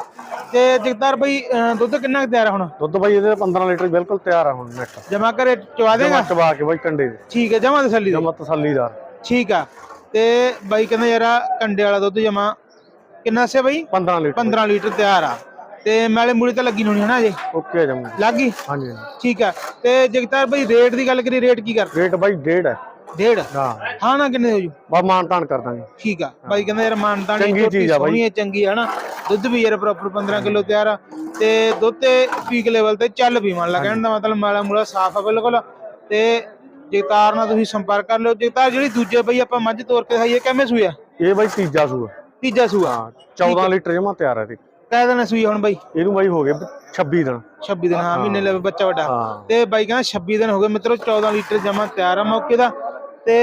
ਤੇ ਜਗਤਾਰ ਅਹ ਦੁੱਧ ਕਿੰਨਾ ਤਿਆਰ ਹੁਣ? ਦੁੱਧ ਬਾਈ ਇਹਦੇ 15 ਲੀਟਰ ਬਿਲਕੁਲ ਤਿਆਰ ਆ ਹੁਣ ਨੈਟ ਜਮਾ ਕਰੇ ਚਵਾ ਦੇਗਾ? ਚਬਾ ਕੇ ਬਾਈ ਕੰਡੇ ਦੇ ਠੀਕ ਹੈ ਜਮਾ ਤਸੱਲੀ ਜਮਾ ਤਸੱਲੀਦਾਰ। ਠੀਕ ਆ। ਤੇ ਬਾਈ ਕਹਿੰਦਾ ਯਾਰ ਕੰਡੇ ਵਾਲਾ ਦੁੱਧ ਜਮਾ ਕਿੰਨਾ ਸੇ ਬਾਈ? 15 ਲੀਟਰ। 15 ਲੀਟਰ ਤਿਆਰ ਆ। ਤੇ ਮੈਲੇ ਮੂਲੀ ਤਾਂ ਲੱਗੀ ਨੀ ਹੋਣੀ ਹਨਾ ਅਜੇ ਓਕੇ ਜਮਾ। ਲੱਗ? ਗਈ ਹਾਂਜੀ। ਠੀਕ ਆ। ਤੇ ਜਗਤਾਰ ਬਾਈ ਰੇਟ ਦੀ ਗੱਲ ਕਰੀ ਰੇਟ ਕੀ ਕਰ? ਰੇਟ ਬਾਈ ਡੇਢ ਹੈ ਡੇਢ? ਹਾਂ। ਹਾਂ ਨਾ ਕਿੰਨੇ ਹੋ ਜੂ? ਬਾ ਮਾਨ ਤਾਨ ਕਰ ਦਾਂਗੇ। ਠੀਕ ਆ। ਬਾਈ ਕਹਿੰਦਾ ਯਾਰ ਮਾਨਤਾ ਨਹੀਂ ਚੰਗੀ ਚੀਜ਼ ਆ ਬਾਈ। ਸੋਹਣੀ ਹੈ ਚੰਗੀ ਹੈ ਨਾ ਦੁੱਧ ਵੀ ਯਾਰ ਪ੍ਰੋਪਰ 15 ਕਿਲੋ ਤਿਆਰ ਆ। ਤੇ ਦੁੱਧ ਤੇ ਪੀਕ ਲੈਵਲ ਤੇ ਚੱਲ ਵੀ ਮੰਨ ਲਾ ਕਹਿਣ ਦਾ ਮਤਲਬ ਮਾਲਾ ਮੂਲਾ ਸਾਫ਼ ਆ ਬਿਲਕੁਲ। ਤੇ ਜਗਤਾਰ ਨਾਲ ਤੁਸੀਂ ਸੰਪਰਕ ਕਰ ਲਿਓ। ਜਗਤਾਰ ਜਿਹੜੀ ਦੂਜੇ ਬਈ ਆਪਾਂ ਮੱਝ ਤੋਰ ਕੇ ਖਾਈਏ ਕਿਵੇਂ ਸੂਆ ਇਹ ਬਾਈ ਤੀਜਾ ਸੂਆ। ਤੀਜਾ ਸੂਆ। ਹਾਂ 14 ਲੀਟਰ ਜਮਾ ਤਿਆਰ ਹੈ ਤੇ ਕਹਿ ਦੇਣਾ ਸੂਈ ਹੁਣ ਬਾਈ। ਇਹਨੂੰ ਬਾਈ ਹੋ ਗਏ 26 ਦਿਨ। 26 ਦਿਨ ਹਾਂ ਮਹੀਨੇ ਲੈ ਬੱਚਾ ਵੱਡਾ। ਤੇ ਬਾਈ ਕਹਿੰਦਾ 26 ਦਿਨ ਹੋ ਗਏ ਮਿੱਤਰੋ 14 ਲੀਟਰ ਜਮਾ ਤਿਆਰ ਆ ਮੌਕੇ ਦਾ। ਤੇ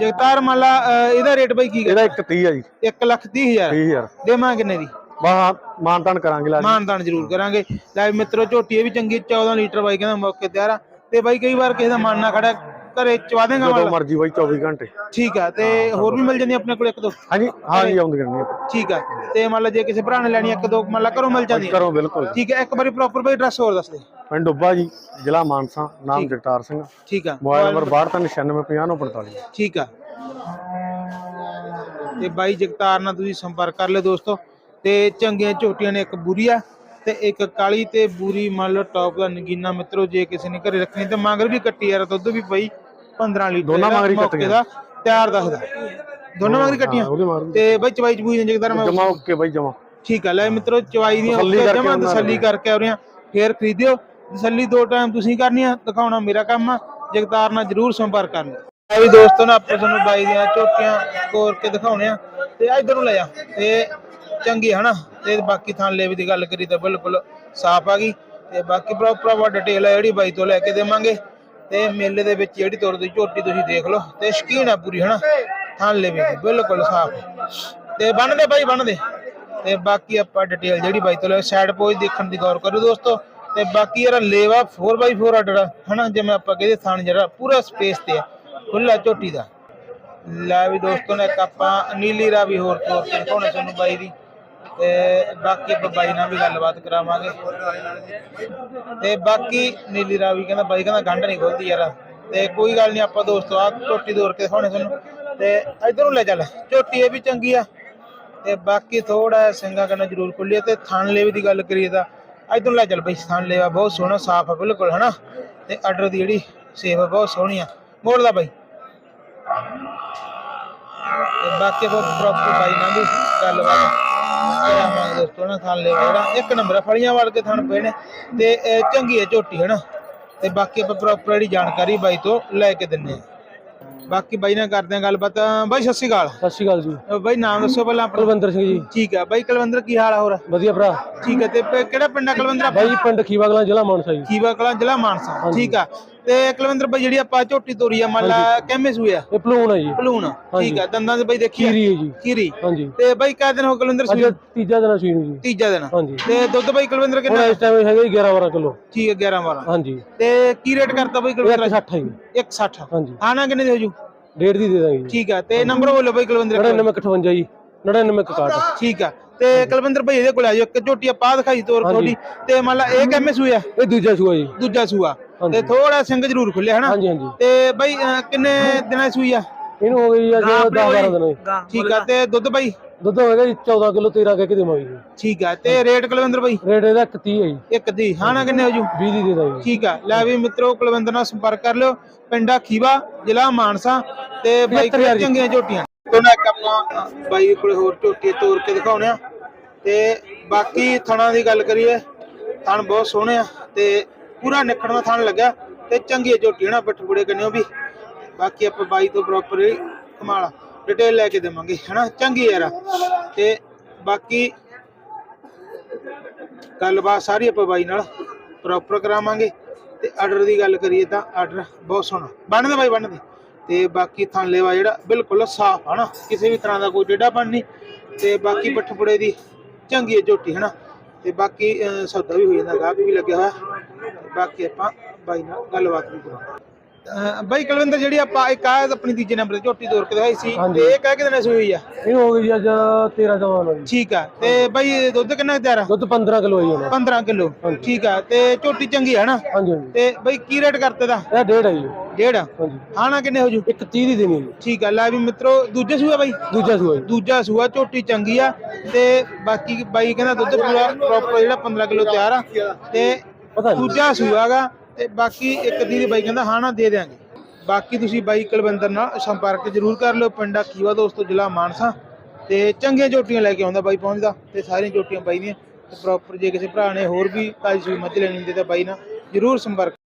ਜਗਤਾਰ ਮੰਨ ਲਾ ਅਹ, ਇਹਦਾ ਰੇਟ ਬਾਈ ਕੀ ਇਹਦਾ ਇੱਕ 30 ਆ ਜੀ। 1 ਲੱਖ 30 ਹਜ਼ਾਰ। 30000 ਦੇਵਾਂ ਕਿੰਨੇ ਦੀ? ਬਾ ਮਾਨ ਤਾਨ ਕਰਾਂਗੇ ਲਾ ਮਾਨਦਾਨ ਜ਼ਰੂਰ ਕਰਾਂਗੇ। ਲੈ ਮਿੱਤਰੋ ਝੋਟੀ ਇਹ ਵੀ ਚੰਗੀ 14 ਲੀਟਰ ਬਾਈ ਕਹਿੰਦਾ ਮੌਕੇ ਤਿਆਰ ਆ। ਤੇ ਬਾਈ ਕਈ ਵਾਰ ਕਿਸੇ ਦਾ ਮਨ ਨਾ ਖੜਾ ਘਰੇ ਚਵਾ ਦੇਗਾ ਜਦੋਂ ਮਰਜ਼ੀ ਬਾਈ 24 ਘੰਟੇ। ਠੀਕ ਆ ਤੇ ਹੋਰ ਵੀ ਮਿਲ ਜਾਂਦੀ ਆਪਣੇ ਕੋਲ ਇੱਕ ਦੋ? ਹਾਂਜੀ ਹਾਂ ਜੀ ਆਉਂਦੀਆਂ ਨੇ ਠੀਕ ਆ ਤੇ ਮੰਨ ਲਾ ਜੇ ਕਿਸੇ ਭਰਾ ਨੇ ਲੈਣੀ ਆ, ਇੱਕ ਦੋ ਮੰਨ ਲਾ ਘਰੋਂ ਮਿਲ ਜਾਂਦੀ ਆ। ਕਰੋ ਬਿਲਕੁਲ ਠੀਕ ਹੈ ਇੱਕ ਵਾਰੀ ਪ੍ਰੋਪਰ ਬਈ ਐਡਰੈਸ ਹੋਰ ਦੱਸ ਦੇ। ਪਿੰਡ ਡੁੱਬਾ ਜੀ ਜ਼ਿਲ੍ਹਾ ਮਾਨਸਾ ਨਾਮ। ਜਗਤਾਰ ਸਿੰਘ। ਠੀਕ ਆ। ਮੋਬਾਈਲ ਨੰਬਰ 62965045 ਠੀਕ ਆ। ਤੇ ਬਾਈ ਜਗਤਾਰ ਨਾਲ ਤੁਸੀਂ ਸੰਪਰਕ ਕਰ ਲਿਓ ਦੋਸਤੋ। ਤੇ ਚੰਗੀਆਂ ਝੋਟੀਆਂ ਨੇ ਇੱਕ ਬੁਰੀ ਆ ਤੇ ਇੱਕ ਕਾਲੀ ਤੇ ਬੂਰੀ ਮੰਨ ਲਓ ਟੌਪ ਦਾ ਨਗੀਨਾ ਮਿੱਤਰੋ ਜੇ ਕਿਸੇ ਨੇ ਘਰੇ ਰੱਖਣੀ ਤੇ ਮਗਰ ਵੀ ਕੱਟੀ ਯਾਰ ਦੁੱਧ ਵੀ ਪਈ। 15 ਲੀਟਰ ਦੋਨਾਂ ਮਗਰ ਹੀ। ਦਾ ਤਿਆਰ ਦੱਸਦਾ। ਦੋਨਾਂ ਮਗਰ ਹੀ ਕੱਟੀਆਂ। ਤੇ ਬਾਈ ਚਵਾਈ ਚਬੂਈ ਨੇ ਜਗਤਾਰ ਮੈਂ ਜਮਾ ਓਕੇ ਬਾਈ ਜਮਾ। ਠੀਕ ਆ ਲੈ ਮਿੱਤਰੋ ਚਵਾਈ ਦੀਆਂ ਜਮਾਂ ਤਸੱਲੀ। ਕਰਕੇ ਆ ਰਹੀਆਂ ਫੇਰ ਖਰੀਦਿਓ। ਤਸੱਲੀ ਦੋ ਟਾਈਮ ਤੁਸੀਂ ਕਰਨੀ ਆ ਦਿਖਾਉਣਾ ਮੇਰਾ ਕੰਮ ਆ। ਜਗਤਾਰ ਨਾਲ ਜਰੂਰ ਸੰਪਰਕ ਕਰ ਲਿਓ ਆ ਵੀ ਦੋਸਤੋ ਨਾ ਆਪਾਂ ਤੁਹਾਨੂੰ ਬਾਈ ਦੀਆਂ ਝੋਟੀਆਂ ਕੋਰ ਕੇ ਦਿਖਾਉਣੇ ਆ। ਤੇ ਇਧਰ ਨੂੰ ਲੈ ਜਾ। ਤੇ ਚੰਗੀ ਹਨਾ? ਤੇ ਬਾਕੀ ਥਾਂ ਲੇਵ ਦੀ ਗੱਲ ਕਰੀ ਤਾਂ ਬਿਲਕੁਲ ਸਾਫ਼ ਆ ਗਈ। ਤੇ ਬਾਕੀ ਪ੍ਰੋਪਰ ਡਿਟੇਲ ਆ ਜਿਹੜੀ ਬਾਈ ਤੋਂ ਲੈ ਕੇ ਦੇਵਾਂਗੇ। ਤੇ ਮੇਲੇ ਦੇ ਵਿੱਚ ਜਿਹੜੀ ਤੁਰਦੀ ਝੋਟੀ ਤੁਸੀਂ ਦੇਖ ਲਓ ਤੇ ਸ਼ਕੀਨ ਆ ਪੂਰੀ, ਹਨਾ? ਥਾਂ ਲੇਵੇ ਬਿਲਕੁਲ ਸਾਫ਼। ਤੇ ਬੰਨਦੇ ਬਾਈ ਬੰਨਦੇ ਤੇ ਬਾਕੀ ਆਪਾਂ ਡਿਟੇਲ ਜਿਹੜੀ ਬਾਈ ਤੋਂ ਲੈ ਸਾਈਡ ਪੋਜ ਦੇਖਣ ਦੀ ਗੌਰ ਕਰੋ ਦੋਸਤੋ। ਤੇ ਬਾਕੀ ਯਾਰ ਲੇਵਾ 4x4 ਅੱਡਾ ਹਨਾ? ਜਿਵੇਂ ਆਪਾਂ ਕਹਿੰਦੇ ਥਾਣ ਜਿਹੜਾ, ਪੂਰਾ ਸਪੇਸ ਤੇ ਆ ਖੁੱਲਾ ਝੋਟੀ ਦਾ। ਲੈ ਵੀ ਦੋਸਤੋ, ਨੇ ਇੱਕ ਆਪਾਂ ਨੀਲੀ ਰਾਵੀ ਹੋਰ ਤੋਰ ਕੇ ਦਿਖਾਉਣੇ ਤੁਹਾਨੂੰ ਬਾਈ ਦੀ। ਤੇ ਬਾਕੀ ਆਪਾਂ ਬਾਈ ਨਾਲ ਵੀ ਗੱਲਬਾਤ ਕਰਾਵਾਂਗੇ। ਤੇ ਬਾਕੀ ਨੀਲੀ ਰਾਵੀ ਕਹਿੰਦਾ, ਬਾਈ ਕਹਿੰਦਾ ਗੰਢ ਨਹੀਂ ਖੋਲਦੀ ਯਾਰ। ਤੇ ਕੋਈ ਗੱਲ ਨਹੀਂ, ਆਪਾਂ ਦੋਸਤੋ ਆ ਝੋਟੀ ਤੋਰ ਕੇ ਦਿਖਾਉਣੇ ਤੁਹਾਨੂੰ। ਤੇ ਇਧਰ ਨੂੰ ਲੈ ਚੱਲ ਝੋਟੀ ਇਹ ਵੀ ਚੰਗੀ ਆ। ਤੇ ਬਾਕੀ ਥੋੜਾ ਸਿੰਘਾਂ ਕਰਨਾ ਜ਼ਰੂਰ ਖੁੱਲੀ ਤੇ ਥਣ ਲੇਵੇ ਦੀ ਗੱਲ ਕਰੀਏ ਤਾਂ, ਇਧਰ ਲੈ ਚੱਲ ਬਈ ਥਣ ਲੇਵਾ ਬਹੁਤ ਸੋਹਣਾ, ਸਾਫ਼ ਆ ਬਿਲਕੁਲ, ਹਨਾ? ਤੇ ਆਰਡਰ ਦੀ ਜਿਹੜੀ ਸੇਵ ਬਹੁਤ ਸੋਹਣੀ ਆ। ਮੋੜ ਦਾ ਬਾਈ। ਤੇ ਬਾਕੀ ਆਪਾਂ ਪ੍ਰੋਪਰ ਬਾਈ ਨਾਲ ਵੀ ਗੱਲਬਾਤ ਦੋਸਤੋ ਨਾ ਥਣ ਲੇਵਾ ਜਿਹੜਾ। ਇੱਕ ਨੰਬਰ ਆ ਫਲੀਆਂ ਵਾਲ ਕੇ ਥਣ ਪਏ ਨੇ। ਤੇ ਚੰਗੀ ਹੈ ਝੋਟੀ ਹਨਾ ਤੇ ਬਾਕੀ ਆਪਾਂ ਪ੍ਰੋਪਰ ਜਿਹੜੀ ਜਾਣਕਾਰੀ ਬਾਈ ਤੋਂ ਲੈ ਕੇ ਦਿੰਨੇ ਆ। ਬਾਕੀ ਬਾਈ ਨਾਲ ਕਰਦੇ ਆ ਗੱਲਬਾਤ। ਬਾਈ ਸਤਿ ਸ਼੍ਰੀ ਅਕਾਲ। ਸਤਿ ਸ਼੍ਰੀ ਅਕਾਲ ਜੀ। ਬਾਈ ਨਾਮ ਦੱਸੋ ਪਹਿਲਾਂ ਆਪਣਾ। ਕੁਲਵੰਦਰ ਸਿੰਘ ਜੀ। ਠੀਕ ਆ। ਬਾਈ ਕੁਲਵੰਦਰ ਕੀ ਹਾਲ ਆ ਹੋਰ? ਵਧੀਆ ਭਰਾ। ਠੀਕ ਹੈ ਤੇ ਕਿਹੜਾ ਪਿੰਡ ਆ ਕੁਲਵੰਦਰ ਬਾਈ ਪਿੰਡ ਖੀਵਾ ਜ਼ਿਲ੍ਹਾ ਮਾਨਸਾ ਜੀ। ਖੀਵਾ ਕਲਾਂ ਜ਼ਿਲ੍ਹਾ ਮਾਨਸਾ। ਠੀਕ ਆ। ਤੇ ਕੁਲਵੰਦਰ ਬਾਈ ਜਿਹੜੀ ਆਪਾਂ ਝੋਟੀ ਤੋਰੀ ਆ ਮੰਨ ਲਾ ਕਿੰਮੇ ਸੂਏ ਆ? ਇਹ ਪਲੂਣ ਹੈ ਜੀ। ਭਲੂਣ ਠੀਕ ਆ ਦੰਦਾਂ ਦੇ ਬਾਈ ਦੇਖੀ ਆ? ਖੀਰੀ ਹੈ ਜੀ। ਖੀਰੀ। ਹਾਂਜੀ। ਤੇ ਬਾਈ ਕਿਹ ਦਿਨ ਹੋ ਕੁਲਵੰਦਰ ਅੱਜ ਸੂਈ ਤੀਜਾ ਦਿਨ ਸੂਈ ਨੂੰ ਜੀ। ਤੀਜਾ ਦਿਨ ਹਾਂਜੀ। ਤੇ ਦੁੱਧ ਬਾਈ ਕੁਲਵੰਦਰ ਹੁਣ ਕਿੰਨਾ ਇਸ ਟਾਈਮ ਹੈਗਾ ਜੀ 11 12 ਕਿਲੋ। ਠੀਕ ਹੈ 11 12 ਹਾਂਜੀ। ਤੇ ਕੀ ਰੇਟ ਕਰਤਾ ਬਾਈ ਕੁਲਵੰਦਰ 160 ਹੈ ਜੀ। 160 ਹਾਂਜੀ। ਆਣਾ ਕਿੰਨੇ ਦੇ ਹੋ ਜੂ? ਡੇਢ ਦੀ ਦੇ ਦਾਂਗੇ ਜੀ। ਠੀਕ ਆ ਤੇ ਨੰਬਰ ਬੋਲੋ ਬਾਈ ਕੁਲਵੰਦਰ 9958 ਜੀ। 9961 ਠੀਕ ਆ ਤੇ ਕੁਲਵੰਦਰ ਭਾਈ ਇਹਦੇ ਕੋਲ ਆ ਜਾਓ। ਇੱਕ ਝੋਟੀ ਆਪਾਂ ਆਹ ਦਿਖਾਈ ਤੋਰ ਥੋੜੀ ਤੇ ਮੰਨ ਲਾ ਇਹ ਕਿੰਮੇ ਸੂਆ ਇਹ ਦੂਜਾ ਸੂਆ ਜੀ। ਦੂਜਾ ਸੂਆ। ਤੇ ਥੋੜਾ ਸਿੰਘ ਜ਼ਰੂਰ ਖੁੱਲਿਆ ਹਨਾ? ਹਾਂਜੀ ਹਾਂਜੀ। ਤੇ ਬਾਈ ਅਹ, ਕਿੰਨੇ ਦਿਨਾਂ ਦੀ ਸੂਈ ਆ? ਇਹਨੂੰ ਹੋ ਗਈ ਅੱਜ 10 12 ਦਿਨ ਜੀ ਠੀਕ ਆ ਤੇ ਦੁੱਧ ਬਾਈ? ਦੁੱਧ ਹੋਏਗਾ ਜੀ 14 ਕਿਲੋ 13 ਕਹਿ ਕੇ ਦੇਵਾਂਗੇ ਜੀ। ਠੀਕ ਆ ਤੇ ਰੇਟ ਕੁਲਵਿੰਦਰ ਬਾਈ? ਰੇਟ ਇਹਦਾ 130 ਹੈ ਜੀ। ਇੱਕ ਦੀ ਹਾਣਾ ਕਿੰਨੇ ਹੋ ਜੂ? 20 ਦੀ ਦੇ ਦਾਂਗੇ ਜੀ। ਠੀਕ ਆ ਲੈ ਵੀ ਮਿੱਤਰੋ ਕੁਲਵਿੰਦਰ ਨਾਲ ਸੰਪਰਕ ਕਰ ਲਿਓ। ਪਿੰਡਾ ਖੀਵਾ ਜ਼ਿਲ੍ਹਾ ਮਾਨਸਾ ਤੇ ਬਾਈ ਕੋਲ 75,000 ਚੰਗੀਆਂ ਝੋਟੀਆਂ? ਦੋਨਾਂ ਅ, ਬਾਈ ਕੋਲ ਹੋਰ ਝੋਟੀ ਤੋਰ ਕੇ ਦਿਖਾਉਣੇ ਆ। ਤੇ ਬਾਕੀ ਥਣਾ ਦੀ ਗੱਲ ਕਰੀਏ ਥਣ ਬਹੁਤ ਸੋਹਣੇ ਆ ਤੇ ਪੂਰਾ ਨਿਕੜਵਾ ਥਣ ਲੱਗਾ ਤੇ ਚੰਗੀ ਝੋਟੀ ਨਾ ਪਠਗੁੜੇ ਕੰਨਿਓ ਵੀ। ਬਾਕੀ ਆਪਾਂ ਬਾਈ ਤੋਂ ਪ੍ਰੋਪਰ ਕਮਾਲ ਡਿਟੇਲ ਲੈ ਕੇ ਦੇਵਾਂਗੇ, ਹਨਾ? ਚੰਗੀ ਯਾਰ। ਤੇ ਬਾਕੀ ਗੱਲਬਾਤ ਸਾਰੀ ਆਪਾਂ ਬਾਈ ਨਾਲ ਪ੍ਰੋਪਰ ਕਰਾਵਾਂਗੇ। ਤੇ ਆਰਡਰ ਦੀ ਗੱਲ ਕਰੀਏ ਤਾਂ ਆਰਡਰ ਬਹੁਤ ਸੋਹਣਾ। ਬਣਦੇ ਬਾਈ ਬਣਦੇ ਤੇ ਬਾਕੀ ਥਣ ਲੇਵਾ ਜਿਹੜਾ ਬਿਲਕੁਲ ਸਾਫ਼ ਹਨਾ? ਕਿਸੇ ਵੀ ਤਰ੍ਹਾਂ ਦਾ ਕੋਈ ਡੇਡਾ ਬਣ ਨਹੀਂ ਤੇ ਬਾਕੀ ਪੱਠਪੁੜੇ ਦੀ ਚੰਗੀ ਹੈ ਝੋਟੀ, ਹਨਾ? ਤੇ ਬਾਕੀ ਸੌਦਾ ਵੀ ਹੋ ਜਾਂਦਾ ਗਾਹਕ ਵੀ ਲੱਗਿਆ ਹੋਇਆ। ਬਾਕੀ ਆਪਾਂ ਬਾਈ ਨਾਲ ਗੱਲਬਾਤ ਵੀ ਕਰਾਂਗੇ। ਅਹ, ਬਾਈ ਕੁਲਵਿੰਦਰ ਜਿਹੜੀ ਆਪਾਂ ਇੱਕ ਆ ਆਪਣੀ ਤੀਜੇ ਨੰਬਰ ਤੇ ਝੋਟੀ ਤੋਰ ਕੇ ਦਿਖਾਈ ਸੀ ਹਾਂਜੀ। ਤੇ ਇਹ ਕਹਿ ਕੇ ਦਿਨੇ ਸੂਈ ਹੋਈ ਆ? ਇਹਨੂੰ ਹੋ ਗਈ ਅੱਜ 13 14 ਦਿਨ ਜੀ। ਠੀਕ ਆ ਤੇ ਬਾਈ ਦੁੱਧ ਕਿੰਨਾ ਤਿਆਰ ਆ? ਦੁੱਧ 15 ਕਿਲੋ ਹੈ ਹੁਣ। 15 ਕਿਲੋ। ਠੀਕ ਆ ਤੇ ਝੋਟੀ ਚੰਗੀ ਹੈ ਨਾ? ਹਾਂਜੀ ਹਾਂਜੀ। ਤੇ ਬਈ ਕੀ ਰੇਟ ਕਰਤੇ ਦਾ ਇਹ ਡੇਢ ਹੈ ਜੀ। ਡੇਢ? ਹਾਂਜੀ। ਹਾਣਾ ਕਿੰਨੇ ਹੋ ਜੂ? ਇੱਕ 30 ਦੀ ਦੇਣੀ ਹੈ ਜੀ। ਠੀਕ ਆ ਲੈ ਵੀ ਮਿੱਤਰੋ ਦੂਜੇ ਸੂਆ ਬਾਈ? ਦੂਜਾ ਸੂਆ ਜੀ। ਦੂਜਾ ਸੂਆ ਝੋਟੀ ਚੰਗੀ ਆ ਤੇ ਬਾਕੀ ਬਾਈ ਕਹਿੰਦਾ ਦੁੱਧ ਪੂਰਾ ਪ੍ਰੋਪਰ ਜਿਹੜਾ 15 ਕਿਲੋ ਤਿਆਰ ਆ। ਤੇ ਪਤਾ ਨਹੀਂ ਦੂਜਾ ਸੂਆਗਾ ਤੇ ਬਾਕੀ ਇੱਕ ਦੀ ਦੀ ਬਾਈ ਕਹਿੰਦਾ ਹਾਣਾ ਦੇ ਦਿਆਂਗੇ। ਬਾਕੀ ਤੁਸੀਂ ਬਾਈ ਕੁਲਵਿੰਦਰ ਨਾਲ ਸੰਪਰਕ ਜ਼ਰੂਰ ਕਰ ਲਿਓ, ਪਿੰਡਾ ਕੀਵਾ ਦੋਸਤੋ, ਜ਼ਿਲ੍ਹਾ ਮਾਨਸਾ। ਤੇ ਚੰਗੀਆਂ ਝੋਟੀਆਂ ਲੈ ਕੇ ਆਉਂਦਾ ਬਾਈ ਪਹੁੰਚਦਾ, ਤੇ ਸਾਰੀਆਂ ਝੋਟੀਆਂ ਬਾਈ ਦੀਆਂ। ਤੇ ਪ੍ਰੋਪਰ ਜੇ ਕਿਸੇ ਭਰਾ ਨੇ ਹੋਰ ਵੀ ਤਾਜੀ ਸੂਈ ਮੱਝ ਲੈਣੀ ਹੁੰਦੀ ਤਾਂ ਬਾਈ ਨਾਲ ਜ਼ਰੂਰ ਸੰਪਰਕ